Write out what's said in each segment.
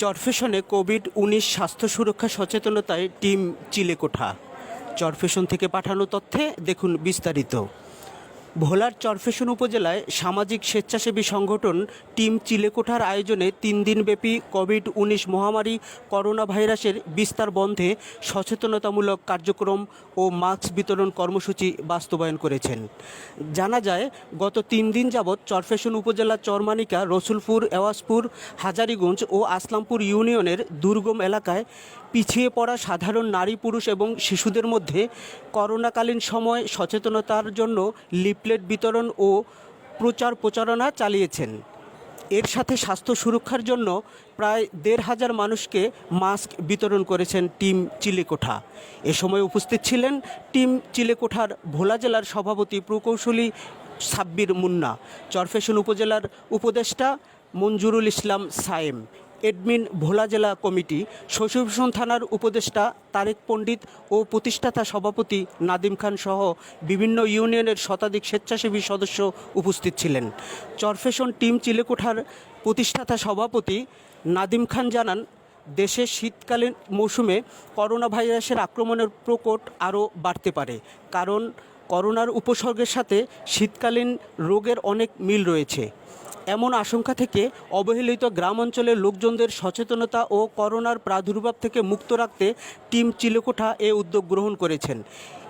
চরফেশনে Covid উনিশ স্বাস্থ্য সুরক্ষা সচেতনতায় টিম চিলেকোঠা। চরফেশন থেকে পাঠানো তথ্যে দেখুন বিস্তারিত। ভোলার চরফেশন উপজেলায় সামাজিক স্বেচ্ছাসেবী সংগঠন টিম চিলেকোঠার আয়োজনে তিন দিনব্যাপী কোভিড উনিশ মহামারী করোনা ভাইরাসের বিস্তার বন্ধে সচেতনতামূলক কার্যক্রম ও মাস্ক বিতরণ কর্মসূচি বাস্তবায়ন করেছেন। জানা যায়, গত তিন দিন যাবৎ চরফেশন উপজেলার চরমানিকা, রসুলপুর এওয়াজপুর হাজারীগঞ্জ ও আসলামপুর ইউনিয়নের দুর্গম এলাকায় পিছিয়ে পড়া সাধারণ নারী, পুরুষ এবং শিশুদের মধ্যে করোনাকালীন সময় সচেতনতার জন্য লিফলেট বিতরণ ও প্রচার প্রচারণা চালিয়েছেন। এর সাথে স্বাস্থ্য সুরক্ষার জন্য প্রায় দেড় হাজার মানুষকে মাস্ক বিতরণ করেছেন টিম চিলেকোঠা। এ সময় উপস্থিত ছিলেন টিম চিলেকোঠার ভোলা জেলার সভাপতি প্রকৌশলী সাব্বির মুন্না, চরফেশন উপজেলার উপদেষ্টা মঞ্জুরুল ইসলাম সায়েম এডমিন ভোলা জেলা কমিটি শশীভূষণ থানার উপদেষ্টা তারেক পণ্ডিত ও প্রতিষ্ঠাতা সভাপতি নাদিম খান সহ বিভিন্ন ইউনিয়নের শতাধিক স্বেচ্ছাসেবী সদস্য উপস্থিত ছিলেন। চরফেশন টিম চিলেকোঠার প্রতিষ্ঠাতা সভাপতি নাদিম খান জানান, দেশে শীতকালীন মৌসুমে করোনা ভাইরাসের আক্রমণের প্রকোপ আরও বাড়তে পারে, কারণ করোনার উপসর্গের সাথে শীতকালীন রোগের অনেক মিল রয়েছে। এমন আশঙ্কা থেকে অবহেলিত গ্রাম অঞ্চলের লোকজনদের সচেতনতা ও করোনার প্রাদুর্ভাব থেকে মুক্ত রাখতে টিম চিলেকোঠা এ উদ্যোগ গ্রহণ করেছেন।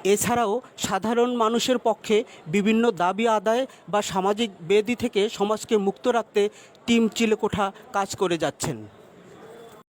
এছাড়াও সাধারণ মানুষের পক্ষে বিভিন্ন দাবি আদায় বা সামাজিক বেদি থেকে সমাজকে মুক্ত রাখতে টিম চিলেকোঠা কাজ করে যাচ্ছেন।